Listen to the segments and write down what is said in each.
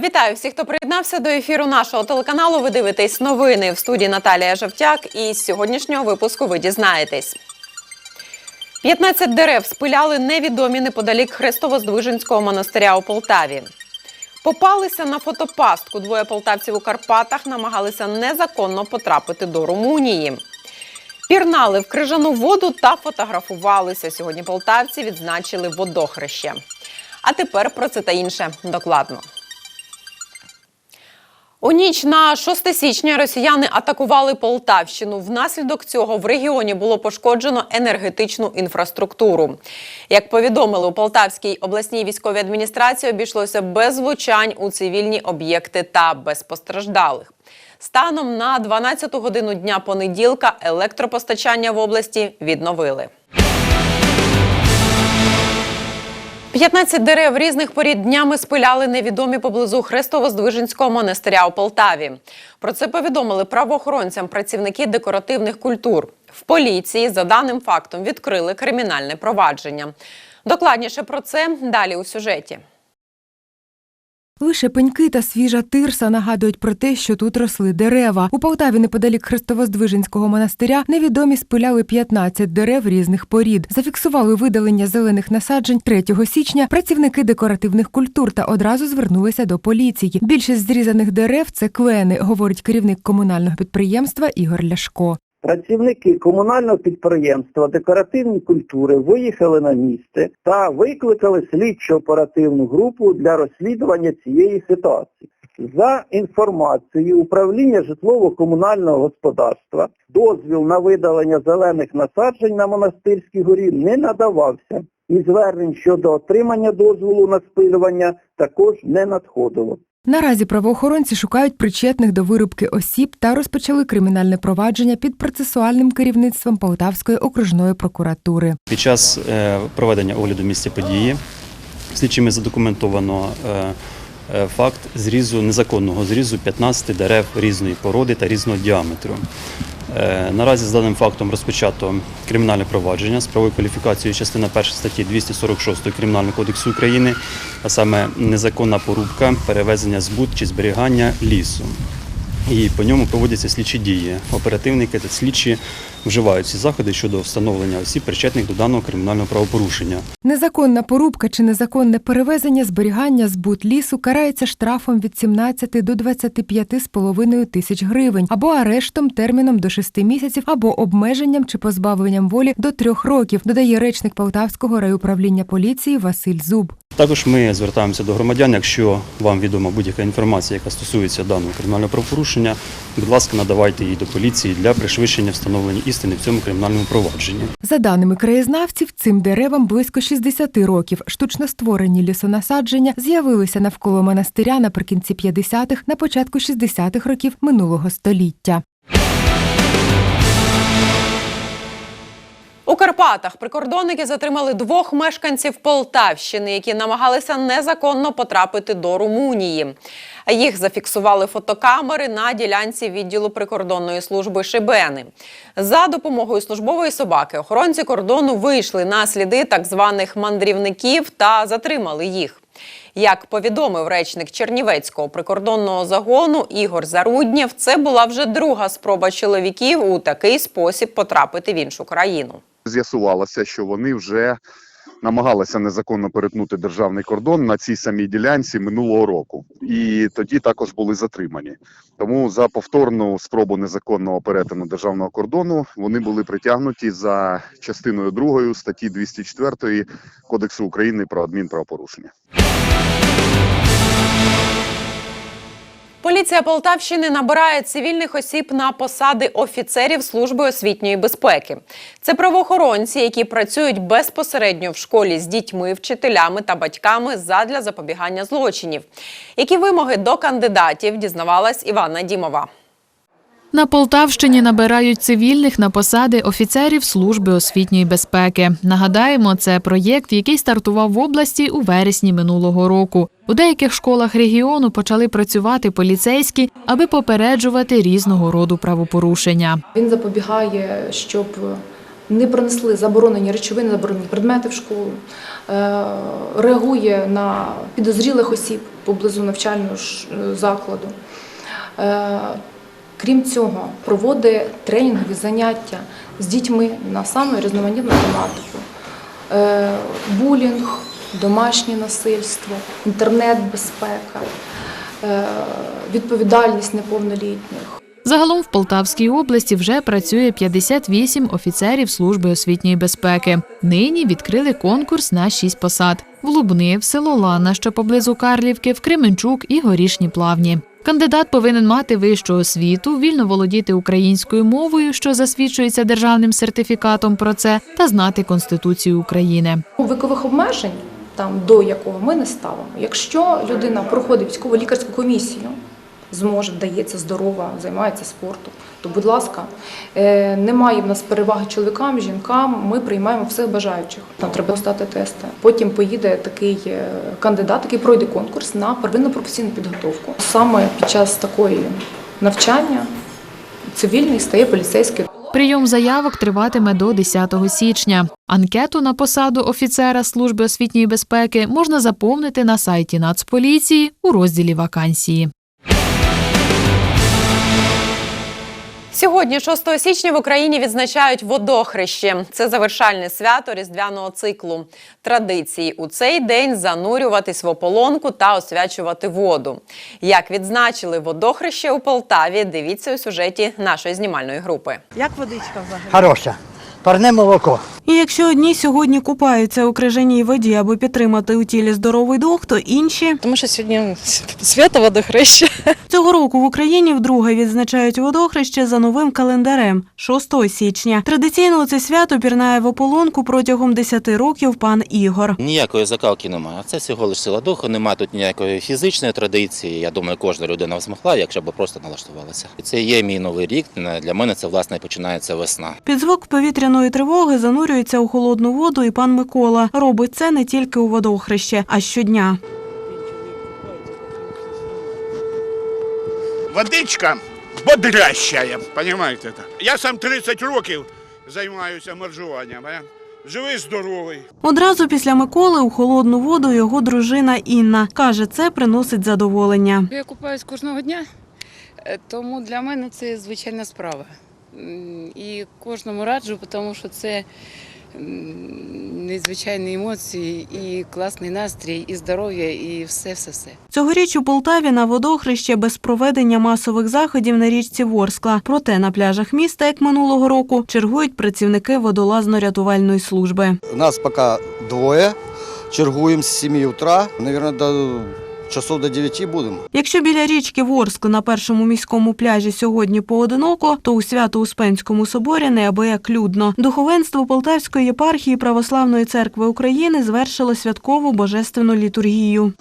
Вітаю всіх, хто приєднався до ефіру нашого телеканалу. Ви дивитесь новини в студії Наталія Жовтяк. І з сьогоднішнього випуску ви дізнаєтесь. 15 дерев спиляли невідомі неподалік Хрестово-Здвиженського монастиря у Полтаві. Попалися на фотопастку. Двоє полтавців у Карпатах намагалися незаконно потрапити до Румунії. Пірнали в крижану воду та фотографувалися. Сьогодні полтавці відзначили водохреще. А тепер про це та інше докладно. У ніч на 6 січня росіяни атакували Полтавщину. Внаслідок цього в регіоні було пошкоджено енергетичну інфраструктуру. Як повідомили у Полтавській обласній військовій адміністрації, обійшлося без влучань у цивільні об'єкти та без постраждалих. Станом на 12 годину дня понеділка електропостачання в області відновили. 15 дерев різних порід днями спиляли невідомі поблизу Хрестово-Здвиженського монастиря у Полтаві. Про це повідомили правоохоронцям працівники декоративних культур. В поліції за даним фактом відкрили кримінальне провадження. Докладніше про це далі у сюжеті. Лише пеньки та свіжа тирса нагадують про те, що тут росли дерева. У Полтаві неподалік Хрестово-Здвиженського монастиря невідомі спиляли 15 дерев різних порід. Зафіксували видалення зелених насаджень 3 січня працівники декоративних культур та одразу звернулися до поліції. Більшість зрізаних дерев це клени, говорить керівник комунального підприємства Ігор Ляшко. Працівники комунального підприємства декоративні культури виїхали на місце та викликали слідчо-оперативну групу для розслідування цієї ситуації. За інформацією управління житлово-комунального господарства, дозвіл на видалення зелених насаджень на монастирській горі не надавався, і звернень щодо отримання дозволу на спилювання також не надходило. Наразі правоохоронці шукають причетних до вирубки осіб та розпочали кримінальне провадження під процесуальним керівництвом Полтавської окружної прокуратури. Під час е, проведення огляду місця події слідчими задокументовано е, факт зрізу незаконного зрізу 15 дерев різної породи та різного діаметру. Е, Наразі з даним фактом розпочато кримінальне провадження з правовою кваліфікацією частина 1 статті 246 Кримінального кодексу України, а саме незаконна порубка, перевезення збут чи зберігання лісу. І по ньому проводяться слідчі дії. Оперативники та слідчі вживають ці заходи щодо встановлення осіб, причетних до даного кримінального правопорушення. Незаконна порубка чи незаконне перевезення зберігання збут лісу карається штрафом від 17 до 25,5 тисяч гривень або арештом терміном до 6 місяців, або обмеженням чи позбавленням волі до 3 років, додає речник Полтавського райуправління поліції Василь Зуб. Також ми звертаємося до громадян. Якщо вам відома будь-яка інформація, яка стосується даного кримінального правопорушення, будь ласка, надавайте її до поліції для пришвидшення встановлення істини в цьому кримінальному провадженні. За даними краєзнавців, цим деревам близько 60 років. Штучно створені лісонасадження з'явилися навколо монастиря наприкінці 50-х, на початку 60-х років минулого століття. У Карпатах прикордонники затримали двох мешканців Полтавщини, які намагалися незаконно потрапити до Румунії. Їх зафіксували фотокамери на ділянці відділу прикордонної служби Шибени. За допомогою службової собаки охоронці кордону вийшли на сліди так званих мандрівників та затримали їх. Як повідомив речник Чернівецького прикордонного загону Ігор Заруднєв, це була вже друга спроба чоловіків у такий спосіб потрапити в іншу країну. З'ясувалося, що вони вже намагалися незаконно перетнути державний кордон на цій самій ділянці минулого року, і тоді також були затримані. Тому за повторну спробу незаконного перетину державного кордону вони були притягнуті за частиною 2 статті 204 Кодексу України про адмінправопорушення. Поліція Полтавщини набирає цивільних осіб на посади офіцерів служби освітньої безпеки. Це правоохоронці, які працюють безпосередньо в школі з дітьми, вчителями та батьками задля запобігання злочинів. Які вимоги до кандидатів дізнавалась Івана Дімова. На Полтавщині набирають цивільних на посади офіцерів служби освітньої безпеки. Нагадаємо, це проєкт, який стартував в області у вересні минулого року. У деяких школах регіону почали працювати поліцейські, аби попереджувати різного роду правопорушення. Він запобігає, щоб не принесли заборонені речовини, заборонені предмети в школу, е, реагує на підозрілих осіб поблизу навчального е, закладу. Крім цього, проводить тренінгові заняття з дітьми на саме різноманітну тематику. Е, Булінг, домашнє насильство, інтернет-безпека, е, відповідальність неповнолітніх. Загалом в Полтавській області вже працює 58 офіцерів служби освітньої безпеки. Нині відкрили конкурс на 6 посад: в Лубни, в село Лана, що поблизу Карлівки, в Кременчук і Горішні Плавні. Кандидат повинен мати вищу освіту, вільно володіти українською мовою, що засвідчується державним сертифікатом про це, та знати Конституцію України. Вікових обмежень, там до якого ми не ставимо. Якщо людина проходить військово лікарську комісію, зможе, дається здорова, займається спортом, то, будь ласка, е, немає в нас переваги чоловікам, жінкам. Ми приймаємо всіх бажаючих. Там треба стати тести. Потім поїде такий е, кандидат, який пройде конкурс на первинну професійну підготовку. Саме під час такої навчання цивільний стає поліцейським. Прийом заявок триватиме до 10 січня. Анкету на посаду офіцера служби освітньої безпеки можна заповнити на сайті Нацполіції у розділі вакансії. Сьогодні, 6 січня, в Україні відзначають водохреще. Це завершальне свято різдвяного циклу. Традиції у цей день занурюватись в ополонку та освячувати воду. Як відзначили водохреще у Полтаві, дивіться у сюжеті нашої знімальної групи. Як водичка взагалі? Хороша. Парне молоко. І якщо одні сьогодні купаються у крижаній воді, аби підтримати у тілі здоровий дух, то інші Тому що сьогодні свято водохреща. цього року в Україні вдруге відзначають водохреще за новим календарем 6 січня. Традиційно це свято пірнає в ополонку протягом 10 років пан Ігор. Ніякої закалки немає. Це всього лише сила духу, немає тут ніякої фізичної традиції. Я думаю, кожна людина змогла, якщо б просто налаштувалася. Це є мій новий рік. Для мене це власне починається весна. Під звук повітряної тривоги занурюється у холодну воду і пан Микола. Робить це не тільки у водохреще, а щодня. Водичка бодрящая, это? Я сам 30 років займаюся моржуванням. Живий, здоровий. Одразу після Миколи у холодну воду його дружина Інна каже, це приносить задоволення. Я купаюсь кожного дня, е, тому для мене це звичайна справа. І кожному раджу, тому що це незвичайні емоції, і класний настрій, і здоров'я, і все-все-все. Цьогоріч у Полтаві на водохреще без проведення масових заходів на річці Ворскла. Проте на пляжах міста, як минулого року, чергують працівники водолазно-рятувальної служби. Нас поки двоє. Чергуємо з 7 утра. Наверное, до часов до 9 будемо. Якщо біля річки Ворскли на першому міському пляжі сьогодні поодиноко, то у Свято-Успенському соборі неабияк людно. Духовенство Полтавської єпархії Православної церкви України звершило святкову божественну літургію.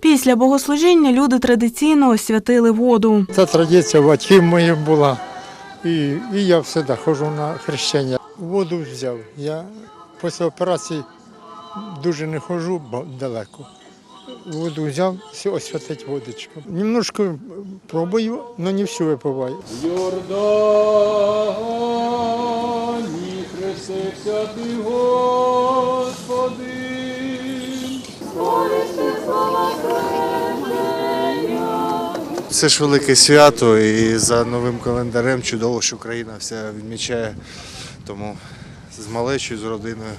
Після богослужіння люди традиційно освятили воду. Ця традиція в батьків моїх була. І, і я завжди ходжу на хрещення. Воду взяв. Я після операції дуже не ходжу далеко. Воду взяв, все освятить водичку. Немножко пробую, але не всю випиваю. Йордані, хрестився ти, Господи. Це ж велике свято, і за новим календарем чудово, що Україна вся відмічає. Тому з малечою, з родиною,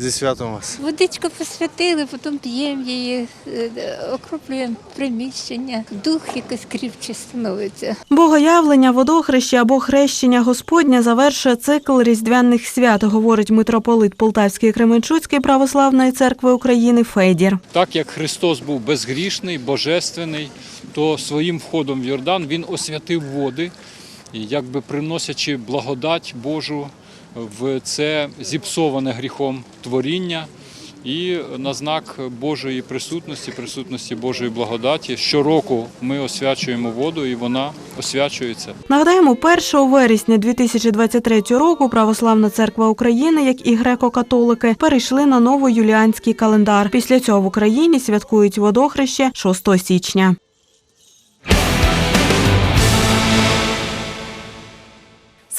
зі святом вас. Водичку посвятили, потім п'ємо її, е, окроплюємо приміщення. Дух якось кріпче становиться. Богоявлення, водохреще або хрещення Господня завершує цикл різдвяних свят, говорить митрополит Полтавської Кременчуцької православної церкви України Федір. Так як Христос був безгрішний, божественний, то своїм входом в Йордан він освятив води, якби приносячи благодать Божу в це зіпсоване гріхом творіння. І на знак Божої присутності, присутності Божої благодаті, щороку ми освячуємо воду, і вона освячується. Нагадаємо, 1 вересня 2023 року Православна церква України, як і греко-католики, перейшли на новоюліанський календар. Після цього в Україні святкують водохреще 6 січня.